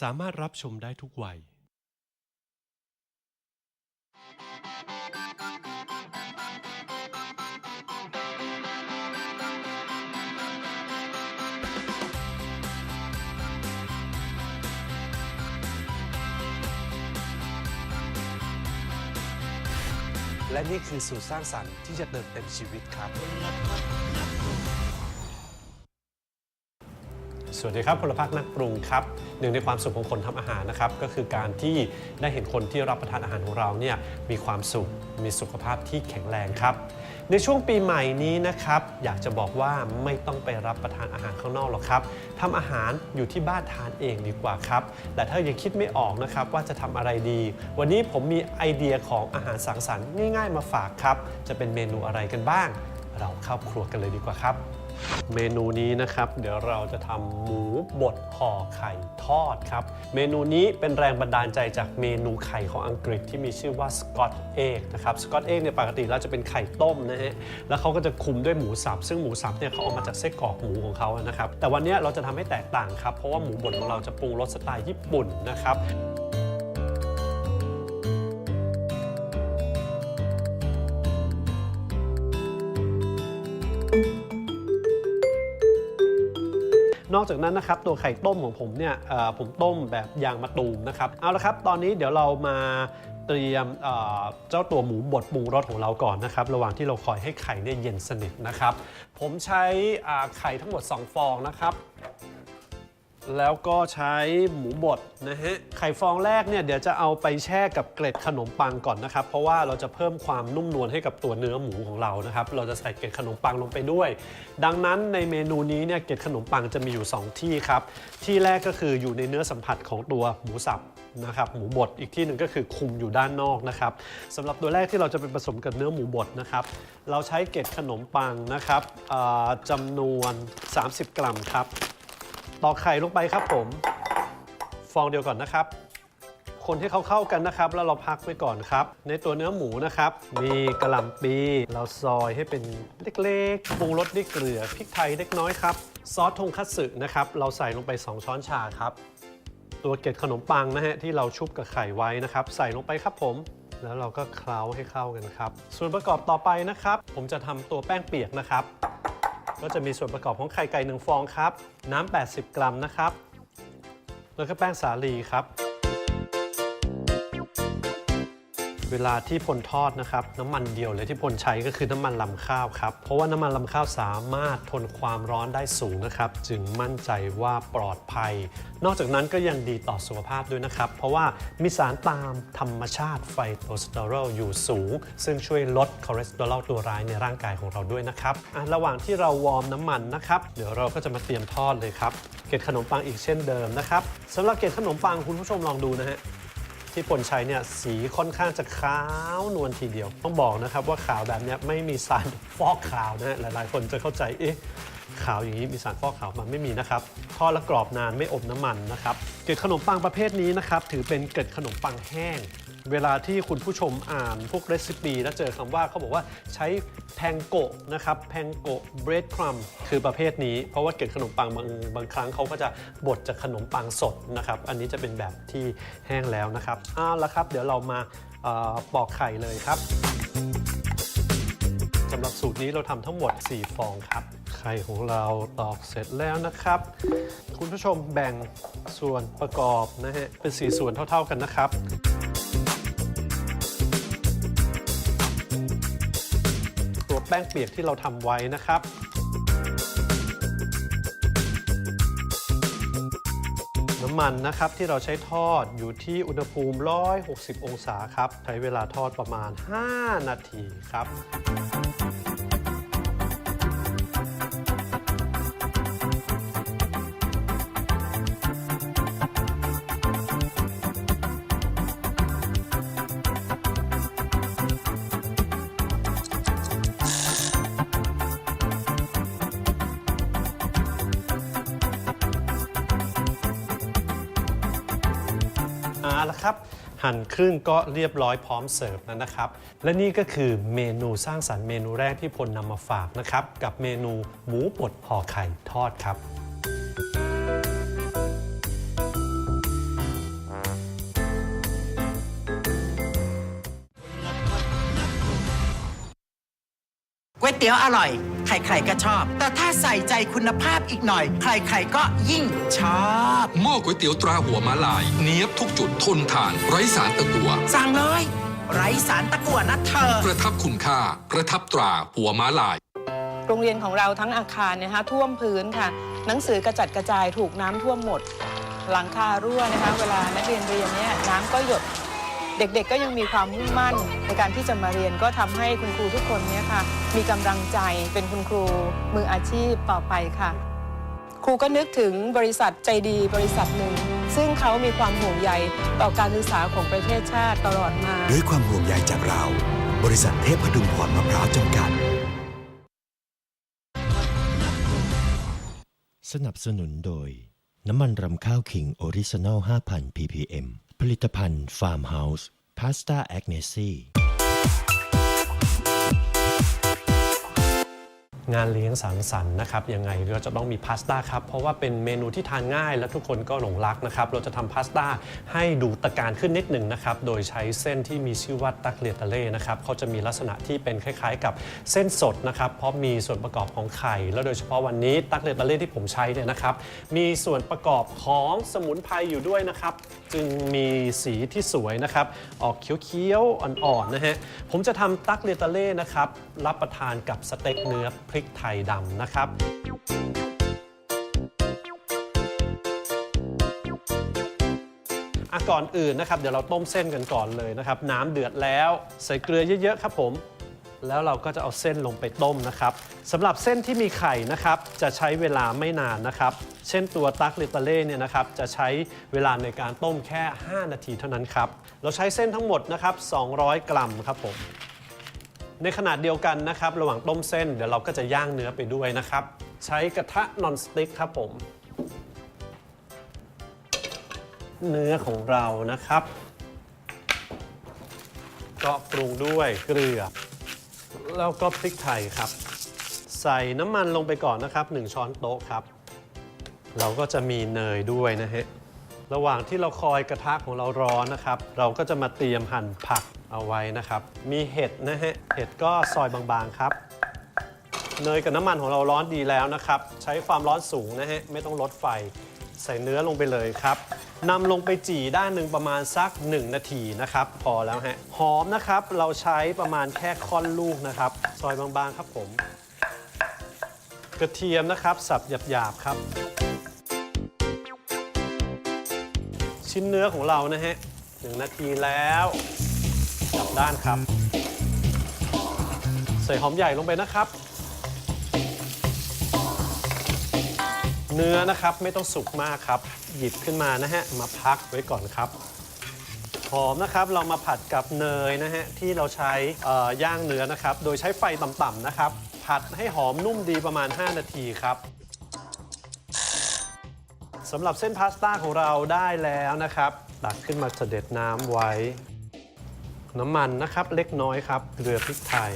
สามารถรับชมได้ทุกวัยและนี่คือสูตรสร้างสรรค์ที่จะเติมเต็มชีวิตครับ สวัสดีครับพลพักนักปรุงครับหนึ่งในความสุขของคนทำอาหารนะครับก็คือการที่ได้เห็นคนที่รับประทานอาหารของเราเนี่ยมีความสุขมีสุขภาพที่แข็งแรงครับ ในช่วงปีใหม่นี้นะครับอยากจะบอกว่าไม่ต้องไปรับประทานอาหารข้างนอกหรอกครับทำอาหารอยู่ที่บ้านทานเองดีกว่าครับแต่ถ้ายังคิดไม่ออกนะครับว่าจะทำอะไรดี วันนี้ผมมีไอเดียของอาหารสังสรรค์ง่าย ๆ มาฝากครับจะเป็นเมนูอะไรกันบ้าง เราเข้าครัวกันเลยดีกว่าครับ เมนูนี้นะครับ เดี๋ยวเราจะทำหมูบดห่อไข่ทอดครับ เมนูนี้เป็นแรงบันดาลใจจากเมนูไข่ของอังกฤษที่มีชื่อว่าสกอตเอกนะครับสกอตเอกเนี่ยปกติแล้วจะเป็นไข่ต้มนะฮะแล้วเขาก็จะคุมด้วยหมูสับ ซึ่งหมูสับเนี่ยเขาเอามาจากไส้กรอกหมูของเขานะครับแต่วันนี้เราจะทำให้แตกต่างครับเพราะว่าหมูบดของเราจะปรุงรสสไตล์ญี่ปุ่นนะครับ นอกจากนั้นนะครับตัวไข่ต้มของผมเนี่ยผมต้มแบบยางมะตูมนะครับเอาละครับ ตอนนี้เดี๋ยวเรามาเตรียมเจ้าตัวหมูบดปรุงรสของเราก่อนนะครับ ระหว่างที่เราคอยให้ไข่เนี่ยเย็นสนิทนะครับ ผมใช้ไข่ทั้งหมด 2 ฟองนะครับ แล้วก็ใช้หมูบดนะฮะไข่ฟองแรกเนี่ยเดี๋ยวจะเอาไปแช่กับเกล็ดขนมปังก่อนนะครับ เพราะว่าเราจะเพิ่มความนุ่มนวลให้กับตัวเนื้อหมูของเรานะครับ เราจะใส่เกล็ดขนมปังลงไปด้วย ดังนั้นในเมนูนี้เนี่ยเกล็ดขนมปังจะมีอยู่ 2 ที่ครับ ที่แรกก็คืออยู่ในเนื้อสัมผัสของตัวหมูสับนะครับหมูบดอีกที่หนึ่งก็คือคุมอยู่ด้านนอกนะครับสำหรับตัวแรกที่เราจะไปผสมกับเนื้อหมูบดนะครับเราใช้เกล็ดขนมปังนะครับจำนวน 30 กรัมครับ ตอกไข่ลงไปครับผม ฟองเดียวก่อนนะครับ คนให้เขาเข้ากันนะครับ แล้วเราพักไว้ก่อนครับ ในตัวเนื้อหมูนะครับ มีกระหล่ำปีเราซอยให้เป็นเล็กๆปรุงรสด้วยเกลือพริกไทยเล็กน้อยครับ ซอสทงคัตสึนะครับ เราใส่ลงไป 2 ช้อนชาครับ ตัวเกล็ดขนมปังนะฮะที่เราชุบกับไข่ไว้นะครับ ใส่ลงไปครับผมแล้วเราก็เคล้าให้เข้ากันครับ ส่วนประกอบต่อไปนะครับ ผมจะทำตัวแป้งเปียกนะครับ ก็จะมีส่วนประกอบของไข่ไก่หนึ่งฟองครับ น้ำ 80 กรัมนะครับ แล้วก็แป้งสาลีครับ เวลาที่พลทอดนะครับน้ำมันเดียวเลยที่พลใช้ก็คือน้ำมันลำข้าวครับเพราะว่าน้ำมันลำข้าวสามารถทนความร้อนได้สูงนะครับจึงมั่นใจว่าปลอดภัย นอกจากนั้นก็ยังดีต่อสุขภาพด้วยนะครับ เพราะว่ามีสารตามธรรมชาติไฟโตสเตอรอลอยู่สูง ซึ่งช่วยลดคอเลสเตอรอลตัวร้ายในร่างกายของเราด้วยนะครับอะระหว่างที่เราวอร์มน้ำมันนะครับเดี๋ยวเราก็จะมาเตรียมทอดเลยครับเกล็ดขนมปังอีกเช่นเดิมนะครับสำหรับเกล็ดขนมปังคุณผู้ชมลองดูนะฮะ ที่ปนใช้เนี่ยสีค่อนข้างจะขาวนวลทีเดียว ต้องบอกนะครับว่าขาวแบบนี้ไม่มีสารฟอกขาวนะฮะหลายๆ คนจะเข้าใจเอ๊ะขาวอย่างนี้มีสารฟอกขาวมันไม่มีนะครับทอดและกรอบนานไม่อมน้ำมันนะครับเกล็ดขนมปังประเภทนี้นะครับถือเป็นเกล็ดขนมปังแห้ง เวลาที่คุณผู้ชมอ่านพวกเรซิปีแล้วเจอคำว่าเขาบอกว่าใช้แพงโกะนะครับแพงโกะเบรดครัมคือประเภทนี้ เพราะว่าเกล็ดขนมปังบางบางครั้งเขาก็จะบดจากขนมปังสดนะครับ อันนี้จะเป็นแบบที่แห้งแล้วนะครับเอาละครับ เดี๋ยวเรามาอ่อปอกไข่เลยครับสำหรับสูตรนี้เราทำทั้งหมด 4 ฟองครับ ไข่ของเราตอกเสร็จแล้วนะครับ คุณผู้ชมแบ่งส่วนประกอบนะฮะเป็นสีส่วนเท่า ๆกันนะครับ แป้งเปียกที่เราทำไว้นะครับน้ำมันนะครับที่เราใช้ทอดอยู่ที่อุณหภูมิ 160 องศาครับ ใช้เวลาทอดประมาณ 5 นาทีครับ เอาละครับ หั่นครึ่งก็เรียบร้อยพร้อมเสิร์ฟแล้วนะครับ และนี่ก็คือเมนูสร้างสรรค์เมนูแรกที่พลนำมาฝากนะครับ กับเมนูหมูบดห่อไข่ทอดครับ วยเตี๋ยวอร่อย ใครๆก็ชอบ แต่ถ้าใส่ใจคุณภาพอีกหน่อย ใครๆก็ยิ่งชอบ หม้อก๋วยเตี๋ยวตราหัวม้าลาย เนียบทุกจุดทนทานไร้สารตะกัวสั่งเลย ไร้สารตะกั่วนะเธอ ประทับคุณค่า ประทับตราหัวม้าลาย โรงเรียนของเราทั้งอาคารเนยนะคะท่วมพื้นค่ะ หนังสือกระจัดกระจายถูกน้ำท่วมหมด หลังคารั่วนะคะ เวลานักเรียนเรียนเนี่ยน้ำก็หยด เด็กๆก็ยังมีความมุ่งมั่นในการที่จะมาเรียนก็ทำให้คุณครูทุกคนเนี่ยค่ะมีกำลังใจเป็นคุณครูมืออาชีพต่อไปค่ะ ครูก็นึกถึงบริษัทใจดีบริษัทหนึ่ง ซึ่งเขามีความห่วงใยต่อการศึกษาของประเทศชาติตลอดมา ด้วยความห่วงใยจากเรา บริษัทเทพพดุงพรมะพร้าวจำกัด สนับสนุนโดย น้ำมันรำข้าวขิงออริจินอล 5,000 ppm ผลิตภัณฑ์ฟาร์มเฮาส์พาสต้าแอคเนซี่ งานเลี้ยงสังสรรค์นะครับยังไงเราจะต้องมีพาสต้าครับ เพราะว่าเป็นเมนูที่ทานง่ายและทุกคนก็หลงรักนะครับ เราจะทำพาสต้าให้ดูตะการขึ้นนิดหนึ่งนะครับ โดยใช้เส้นที่มีชื่อว่าตักเลียตาเล่นะครับเขาจะมีลักษณะที่เป็นคล้ายๆ กับเส้นสดนะครับเพราะมีส่วนประกอบของไข่ แล้วโดยเฉพาะวันนี้ตักเลียตาเล่ที่ผมใช้เนี่ยนะครับมีส่วนประกอบของสมุนไพรอยู่ด้วยนะครับจึงมีสีที่สวยนะครับออกเขียวๆอ่อนๆนะฮะผมจะทำตักเลียตาเล่นะครับรับประทานกับสเต็กเนื้อพริกไทยดำนะครับอะก่อนอื่นนะครับ เดี๋ยวเราต้มเส้นกันก่อนเลยนะครับ น้ำเดือดแล้วใส่เกลือเยอะๆครับผมแล้วเราก็จะเอาเส้นลงไปต้มนะครับสำหรับเส้นที่มีไข่นะครับ จะใช้เวลาไม่นานนะครับ เช่นตัวตักลิตาเล่เนี่ยนะครับ จะใช้เวลาในการต้มแค่ 5 นาทีเท่านั้นครับ เราใช้เส้นทั้งหมดนะครับ 200 กรัมครับผม ในขนาดเดียวกันนะครับระหว่างต้มเส้นเดี๋ยวเราก็จะย่างเนื้อไปด้วยนะครับ ใช้กระทะนอนสติ๊กครับผม เนื้อของเรานะครับก็ปรุงด้วยเกลือ แล้วก็พริกไทยครับ ใส่น้ำมันลงไปก่อนนะครับ 1 ช้อนโต๊ะครับ เราก็จะมีเนยด้วยนะฮะระหว่างที่เราคอยกระทะของเราร้อนนะครับ เราก็จะมาเตรียมหั่นผัก เอาไว้นะครับ มีเห็ดนะฮะ เห็ดก็ซอยบางๆครับ เนยกับน้ำมันของเราร้อนดีแล้วนะครับ ใช้ความร้อนสูงนะฮะ ไม่ต้องลดไฟ ใส่เนื้อลงไปเลยครับนำลงไปจี่ด้านหนึ่งประมาณสัก 1 นาทีนะครับ พอแล้วฮะ หอมนะครับ เราใช้ประมาณแค่ค่อนลูกนะครับ ซอยบางๆครับผม กระเทียมนะครับ สับหยาบๆครับ ชิ้นเนื้อของเรานะฮะหนึ่งนาทีแล้ว กลับด้านครับ ใส่หอมใหญ่ลงไปนะครับ เนื้อนะครับไม่ต้องสุกมากครับ หยิบขึ้นมานะฮะมาพักไว้ก่อนครับหอมนะครับเรามาผัดกับเนยนะฮะที่เราใช้ย่างเนื้อนะครับ โดยใช้ไฟต่ำๆนะครับ ผัดให้หอมนุ่มดีประมาณ 5 นาทีครับสำหรับเส้นพาสต้าของเราได้แล้วนะครับ ตักขึ้นมาเสด็จน้ำไว้ น้ำมันนะครับเล็กน้อยครับเกลือพริกไทย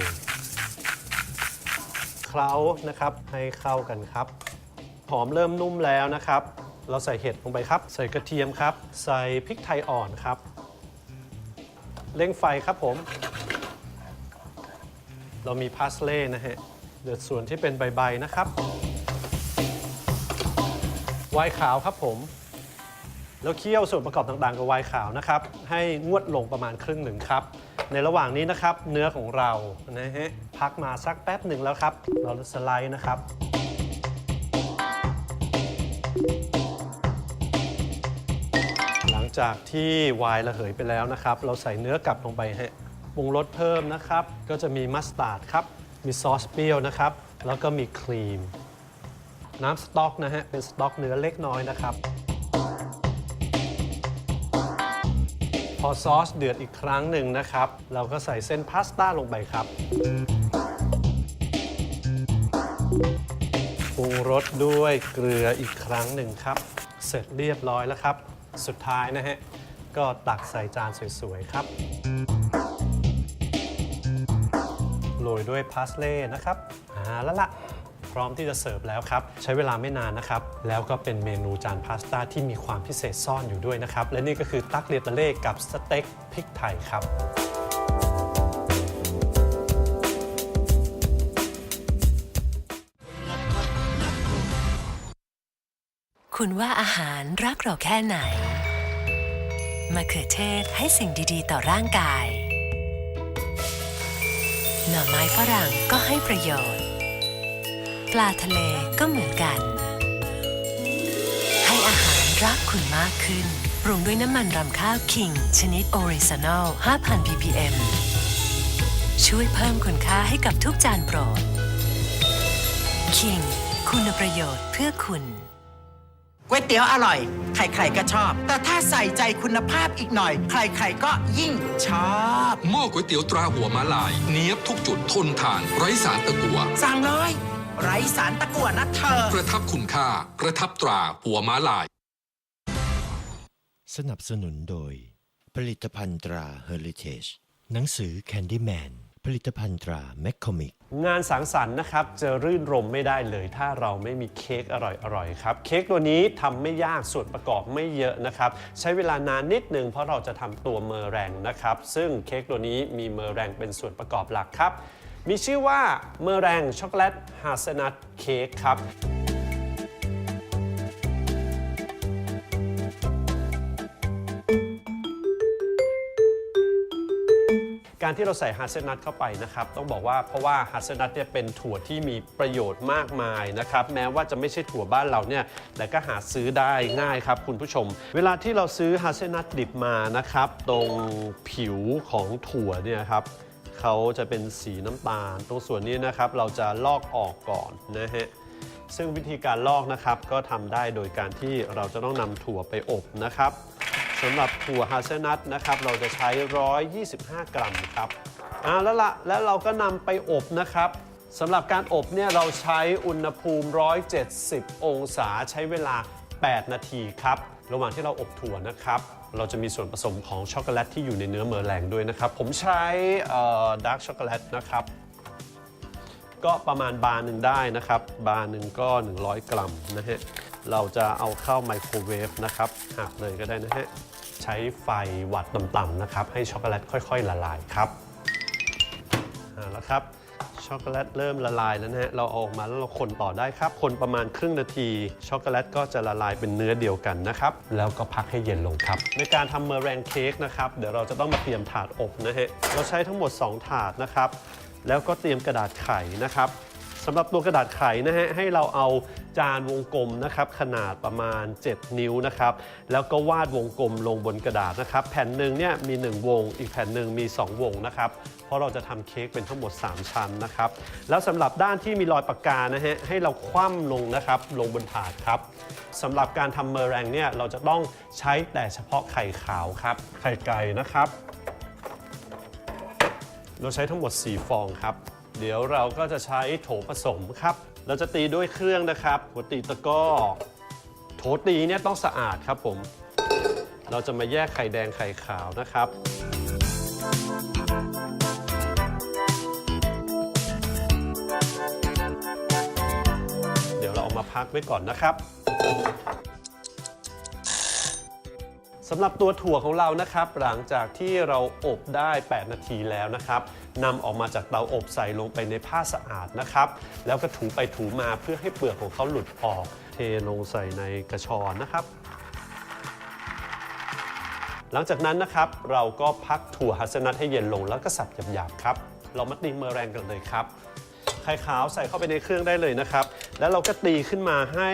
เคล้านะครับให้เข้ากันครับ หอมเริ่มนุ่มแล้วนะครับ เราใส่เห็ดลงไปครับ ใส่กระเทียมครับ ใส่พริกไทยอ่อนครับเร่งไฟครับผม เรามีพาสเล่นะฮะเดือดส่วนที่เป็นใบๆนะครับไวน์ขาวครับผม แล้วเคี่ยวส่วนประกอบต่างๆกับไวน์ขาวนะครับ ให้งวดลงประมาณครึ่งหนึ่งครับ ในระหว่างนี้นะครับ เนื้อของเรานะฮะพักมาสักแป๊บหนึ่งแล้วครับ เราสไลด์นะครับหลังจากที่ไวน์ระเหยไปแล้วนะครับ เราใส่เนื้อกลับลงไปฮะปรุงรสเพิ่มนะครับ ก็จะมีมัสตาร์ดครับ มีซอสเปรี้ยวนะครับ แล้วก็มีครีม น้ำสต๊อกนะฮะ เป็นสต๊อกเนื้อเล็กน้อยนะครับ อซอสเดือดอีกครั้งหนึ่งนะครับ เราก็ใส่เส้นพาสต้าลงไปครับปรุงรสด้วยเกลืออีกครั้งหนึ่งครับ เสร็จเรียบร้อยแล้วครับ สุดท้ายนะฮะ ก็ตักใส่จานสวยๆครับโรยด้วยพาสเล่นะครับอ่าแล้วล่ะ พร้อมที่จะเสิร์ฟแล้วครับ ใช้เวลาไม่นานนะครับ แล้วก็เป็นเมนูจานพาสต้าที่มีความพิเศษซ่อนอยู่ด้วยนะครับ และนี่ก็คือตักเรียตาเล่กับสเต็กพริกไทยครับคุณว่าอาหารรักเราแค่ไหน มะเขือเทศให้สิ่งดีๆ ต่อร่างกาย หน่อไม้ฝรั่งก็ให้ประโยชน์ ปลาทะเลก็เหมือนกัน ให้อาหารรักคุณมากขึ้น ปรุงด้วยน้ำมันรำข้าวคิง ชนิดออริจินอล 5,000 ppm ช่วยเพิ่มคุณค่าให้กับทุกจานโปรดคิงคุณประโยชน์เพื่อคุณก๋วยเตี๋ยวอร่อย ใครๆก็ชอบ แต่ถ้าใส่ใจคุณภาพอีกหน่อย ใครๆก็ยิ่งชอบ หม้อก๋วยเตี๋ยวตราหัวม้าลาย เนียบทุกจุดทนทานไร้สารตะกัวสั่งเลย ไร้สารตะกั่วนะเธอ ประทับคุณค่า ประทับตราหัวม้าลาย สนับสนุนโดย ผลิตภัณฑ์ตรา Heritage หนังสือ Candyman ผลิตภัณฑ์ตรา McCormick งานสังสรรค์นะครับ จะรื่นรมไม่ได้เลย ถ้าเราไม่มีเค้กอร่อยๆครับ เค้กตัวนี้ทำไม่ยากส่วนประกอบไม่เยอะนะครับ ใช้เวลานานนิดนึงเพราะเราจะทำตัวเมอแรงนะครับ ซึ่งเค้กตัวนี้มีเมอแรงเป็นส่วนประกอบหลักครับ มีชื่อว่าเมอแรงช็อกโกแลตฮาสนัทเค้กครับการที่เราใส่ฮาเซนัทเข้าไปนะครับต้องบอกว่าเพราะว่าฮาเซนัทเนี่ยเป็นถั่วที่มีประโยชน์มากมายนะครับแม้ว่าจะไม่ใช่ถั่วบ้านเราเนี่ยแต่ก็หาซื้อได้ง่ายครับคุณผู้ชม เวลาที่เราซื้อฮาเซนัทดิบมานะครับตรงผิวของถั่วเนี่ยครับ เขาจะเป็นสีน้ำตาล ตรงส่วนนี้นะครับเราจะลอกออกก่อนนะฮะซึ่งวิธีการลอกนะครับก็ทำได้โดยการที่เราจะต้องนำถั่วไปอบนะครับสำหรับถั่วฮาเซนัทนะครับเราจะใช้ 125 กรัมครับอ่าแล้วละแล้วเราก็นำไปอบนะครับสำหรับการอบเนี่ยเราใช้อุณหภูมิ 170 องศาใช้เวลา 8 นาทีครับ ระหว่างที่เราอบถั่วนะครับ เราจะมีส่วนผสมของช็อกโกแลตที่อยู่ในเนื้อเมอร์แรงด้วยนะครับ ผมใช้ดาร์กช็อกโกแลตนะครับ ก็ประมาณบาร์หนึ่งได้นะครับ บาร์หนึ่งก็ 100 กรัมนะฮะ เราจะเอาเข้าไมโครเวฟนะครับหักเลยก็ได้นะฮะ ใช้ไฟวัดต่ำๆนะครับ ให้ช็อกโกแลตค่อย ๆ ละลายครับเอาละครับ ช็อกโกแลตเริ่มละลายแล้วนะฮะ เราเอาออกมาแล้วเราคนต่อได้ครับ คนประมาณครึ่งนาที ช็อกโกแลตก็จะละลายเป็นเนื้อเดียวกันนะครับ แล้วก็พักให้เย็นลงครับ ในการทำเมอร์แรงเค้กนะครับ เดี๋ยวเราจะต้องมาเตรียมถาดอบนะฮะ เราใช้ทั้งหมด 2 ถาดนะครับ แล้วก็เตรียมกระดาษไขนะครับ สำหรับตัวกระดาษไขนะฮะให้เราเอาจานวงกลมนะครับขนาดประมาณ 7 นิ้วนะครับแล้วก็วาดวงกลมลงบนกระดาษนะครับแผ่นหนึ่งเนี่ยมี 1 วง อีกแผ่นหนึ่งมี 2 วงนะครับเพราะเราจะทำเค้กเป็นทั้งหมด 3 ชั้นนะครับแล้วสำหรับด้านที่มีรอยปากกานะฮะให้เราคว่ำลงนะครับลงบนถาดครับสำหรับการทำเมอแรงเนี่ยเราจะต้องใช้แต่เฉพาะไข่ขาวครับไข่ไก่นะครับ เราใช้ทั้งหมด 4 ฟองครับ เดี๋ยวเราก็จะใช้โถผสมครับ เราจะตีด้วยเครื่องนะครับ หัวตีตะก้อ โถตีเนี่ยต้องสะอาดครับผม เราจะมาแยกไข่แดงไข่ขาวนะครับเดี๋ยวเราเอามาพักไว้ก่อนนะครับสำหรับตัวถั่วของเรานะครับ หลังจากที่เราอบได้ 8 นาทีแล้วนะครับ นำออกมาจากเตาอบใส่ลงไปในผ้าสะอาดนะครับ แล้วก็ถูไปถูมาเพื่อให้เปลือกของเขาหลุดออก เทลงใส่ในกระชอนนะครับ หลังจากนั้นนะครับเราก็พักถั่วฮัสนัทให้เย็นลงแล้วก็สับหยาบๆครับ เรามาตีเมอแรงกันเลยครับไข่ขาวใส่เข้าไปในเครื่องได้เลยนะครับ แล้วเราก็ตีขึ้นมาให้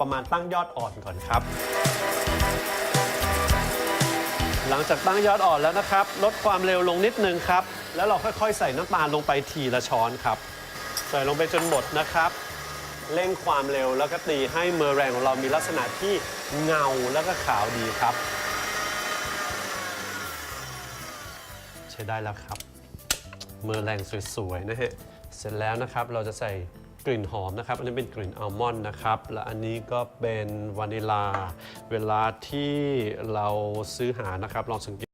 ประมาณตั้งยอดอ่อนก่อนครับ หลังจากตั้งยอดอ่อนแล้วนะครับ ลดความเร็วลงนิดนึงครับ แล้วเราค่อยๆ ใส่น้ำตาลลงไปทีละช้อนครับ ใส่ลงไปจนหมดนะครับเร่งความเร็วแล้วก็ตีให้เมอร์แรงของเรามีลักษณะที่เงาแล้วก็ขาวดีครับ ใช้ได้แล้วครับ เมอร์แรงสวยๆนะฮะเสร็จแล้วนะครับเราจะใส่ กลิ่นหอมนะครับ อันนี้เป็นกลิ่นอัลมอนด์นะครับ และอันนี้ก็เป็นวานิลา เวลาที่เราซื้อหานะครับลองสังเกต